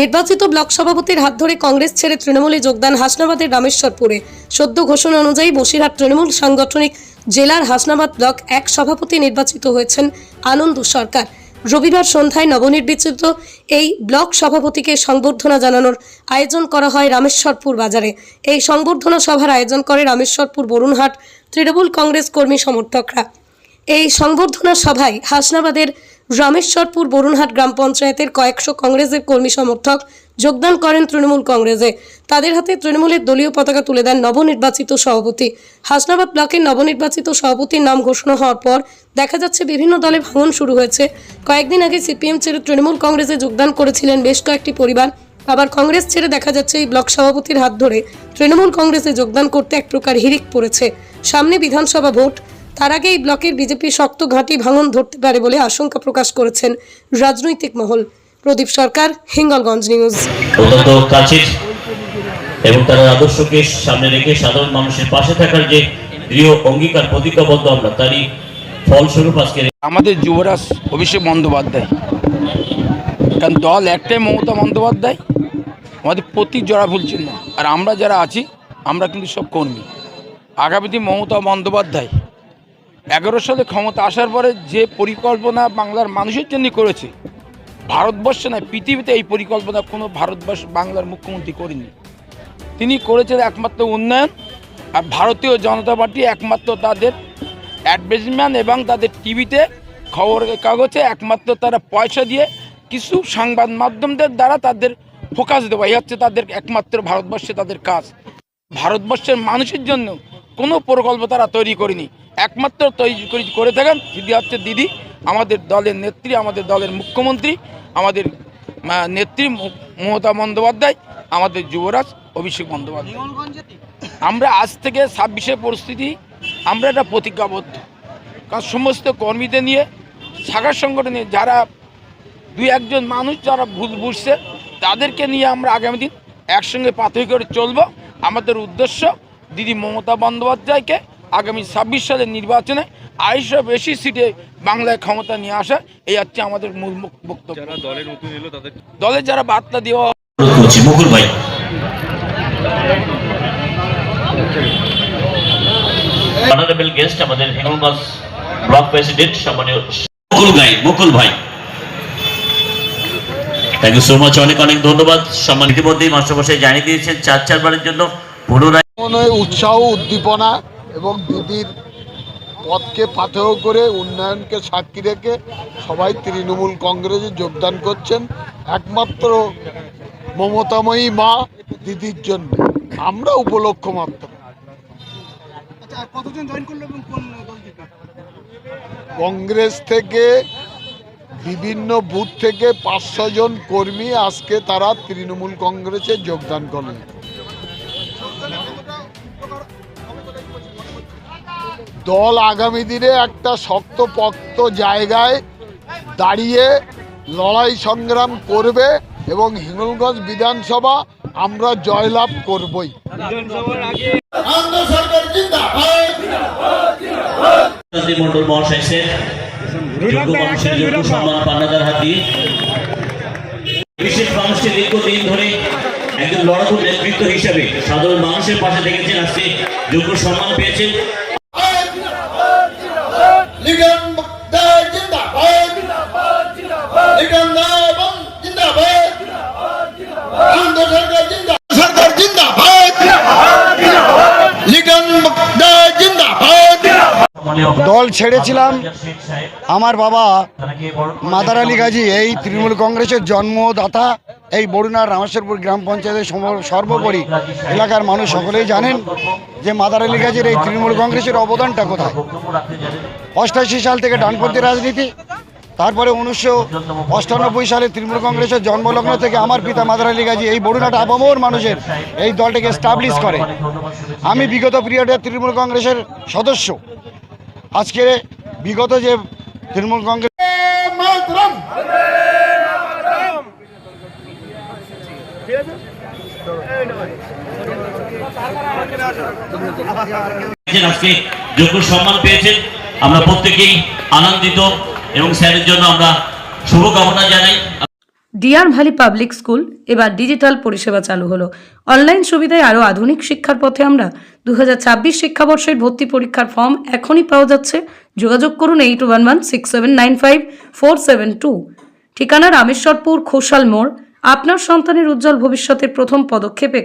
নির্বাচিত ব্লক সভাপতির হাত ধরে কংগ্রেস ছেড়ে তৃণমূলে যোগদান হাসনাবাদের রামেশ্বরপুরে। সদ্য ঘোষণা অনুযায়ী বসিরহাট তৃণমূল সাংগঠনিক জেলার হাসনাবাদ ব্লক এক সভাপতি নির্বাচিত হয়েছেন আনন্দ সরকার। রবিবার সন্ধ্যায় নবনির্বাচিত এই ব্লক সভাপতিকে সংবর্ধনা জানানোর আয়োজন করা হয় রামেশ্বরপুর বাজারে। এই সংবর্ধনা সভার আয়োজন করে রামেশ্বরপুর বরুণহাট তৃণমূল কংগ্রেস কর্মী সমর্থকরা। এই সংবর্ধনা সভায় হাসনাবাদের রামেশ্বরপুর বরুণহাট গ্রাম পঞ্চায়েতের কয়েকশো কংগ্রেসের কর্মী সমর্থক যোগদান করেন তৃণমূল কংগ্রেসে। তাদের হাতে তৃণমূলের দলীয় পতাকা তুলে দেন নবনির্বাচিত সভাপতি। হাসনাবাদ ব্লকের নবনির্বাচিত সভাপতির নাম ঘোষণা হওয়ার পর দেখা যাচ্ছে বিভিন্ন দলে ভাঙন শুরু হয়েছে। কয়েকদিন আগে সিপিএম ছেড়ে তৃণমূল কংগ্রেসে যোগদান করেছিলেন বেশ কয়েকটি পরিবার। আবার কংগ্রেস ছেড়ে দেখা যাচ্ছে এই ব্লক সভাপতির হাত ধরে তৃণমূল কংগ্রেসে যোগদান করতে এক প্রকার হিরিক পড়েছে। সামনে বিধানসভা ভোট তার আগে এই ব্লকের বিজেপি শক্ত ঘাঁটি ভাঙন ধরতে পারে বলে আশঙ্কা প্রকাশ করেছেন রাজনৈতিক মহল। প্রদীপ সরকার হিঙ্গলগঞ্জ নিউজ। অত্যন্ত কাছের এবং তার আদর্শকে সামনে রেখে সাধারণ মানুষের পাশে থাকার যে দৃঢ় অঙ্গীকার প্রতিজ্ঞাবদ্ধ আমরা তারই ফলস্বরূপ আজকে আমাদের যুবরাজ অভিষেক বন্দ্যোপাধ্যায়। কারণ দল একটাই মমতা বন্দ্যোপাধ্যায় আমাদের প্রতি জোড়া ভুল চিহ্ন। আর আমরা যারা আছি আমরা কিন্তু সব কর্মী। আগামী দিন মমতা বন্দ্যোপাধ্যায় এগারো সালে ক্ষমতা আসার পরে যে পরিকল্পনা বাংলার মানুষের জন্য করেছে, ভারতবর্ষে নয়, পৃথিবীতে এই পরিকল্পনা কোনো ভারতবর্ষ, বাংলার মুখ্যমন্ত্রী করেনি তিনি করেছেন একমাত্র উন্নয়ন, আর ভারতীয় জনতা পার্টি একমাত্র তাদের অ্যাডভার্টাইজমেন্ট এবং তাদের টিভিতে খবরের কাগজে একমাত্র তারা পয়সা দিয়ে কিছু সংবাদ মাধ্যমদের দ্বারা তাদের ফোকাস দেওয়া। এই হচ্ছে তাদের একমাত্র ভারতবর্ষে তাদের কাজ। ভারতবর্ষের মানুষের জন্য কোনো প্রকল্প তারা তৈরি করেনি। একমাত্র তৈরি করে থাকেন দিদি হচ্ছে দিদি, আমাদের দলের নেত্রী, আমাদের দলের মুখ্যমন্ত্রী, আমাদের নেত্রী মমতা বন্দ্যোপাধ্যায়, আমাদের যুবরাজ অভিষেক বন্দ্যোপাধ্যায়। আমরা আজ থেকে ছাব্বিশের পরিস্থিতি, আমরা একটা প্রতিজ্ঞাবদ্ধ। কারণ সমস্ত কর্মীদের নিয়ে শাখার সংগঠনে যারা দুই একজন মানুষ যারা ভুল বুঝছে, তাদেরকে নিয়ে আমরা আগামী দিন একসঙ্গে পাথর করে চলবো। আমাদের উদ্দেশ্য দিদি মমতা বন্দ্যোপাধ্যায়কে আগামী ছাব্বিশ সালের নির্বাচনে আড়াইশো বেশি সিটে বাংলায় ক্ষমতা নিয়ে আসা এই হচ্ছে আমাদের মূল বক্তব্য। দলে দলের যারা বার্তা দেওয়া মুকুল ভাই। অনারেবল গেস্ট আমাদের হিঙ্গলগঞ্জ ব্লক প্রেসিডেন্ট সম্মানীয় মুকুল ভাই মুকুল ভাই। থ্যাংক ইউ সো মাচ অনেক অনেক ধন্যবাদ। সম্মান ইতিমধ্যেই মাস্টারমশাই জানিয়ে দিয়েছেন চার চারবারের জন্য পুনরায় মনে উৎসাহ উদ্দীপনা এবং দিদির পথকে পাথেয় করে উন্নয়নকে সাক্ষী রেখে সবাই তৃণমূল কংগ্রেসে যোগদান করছেন। একমাত্র মমতাময়ী মা দিদির জন্য। আমরা উপলক্ষ মাত্র। আচ্ছা কংগ্রেস থেকে বিভিন্ন বুথ থেকে পাঁচশো জন কর্মী আজকে তারা তৃণমূল কংগ্রেসে যোগদান করলেন। দল আগামী দিনে একটা শক্তপোক্ত জায়গায় দাঁড়িয়ে লড়াই সংগ্রাম করবে এবং হিঙ্গলগঞ্জ বিধানসভা আমরা জয়লাভ করবই। সাধারণ মানুষের পাশে থেকেছেন আজকে যোগ্য সম্মান পেয়েছেন। দল ছেড়েছিলাম। আমার বাবা মাদার আলী গাজী এই তৃণমূল কংগ্রেসের জন্মদাতা এই বরুণার রামেশ্বরপুর গ্রাম পঞ্চায়েতের সম- সর্বোপরি। এলাকার মানুষ সকলেই জানেন যে মাদার আলী গাজীর এই তৃণমূল কংগ্রেসের অবদানটা কোথায়? অষ্টাশি সাল থেকে ডানপন্থী রাজনীতি তারপরে উনিশশো অষ্টানব্বই সালে তৃণমূল কংগ্রেসের জন্মলগ্ন থেকে আমার পিতা মাদার আলী গাজী এই বরুণাট আপামর মানুষের এই দলটাকে স্টাবলিশ করে। আমি বিগত পিরিয়ডে তৃণমূল কংগ্রেসের সদস্য। আজকে বিগত যে তৃণমূল কংগ্রেস আজকে যোগ্য সম্মান পেয়েছেন। আমরা প্রত্যেকেই আনন্দিত এবং স্যারের জন্য আমরা শুভকামনা জানাই। ডিয়ার ভ্যালি পাবলিক স্কুল, এবার ডিজিটাল পরিষেবা চালু হলো। অনলাইন সুবিধায় আরও আধুনিক শিক্ষার পথে আমরা দু হাজার ছাব্বিশ শিক্ষাবর্ষের ভর্তি পরীক্ষার ফর্ম এখনই পাওয়া যাচ্ছে। যোগাযোগ করুন eight one one six seven nine five four seven two. ঠিকানা রামেশ্বরপুর, খোসাল মোড়। আপনার সন্তানের উজ্জ্বল ভবিষ্যতের প্রথম পদক্ষেপে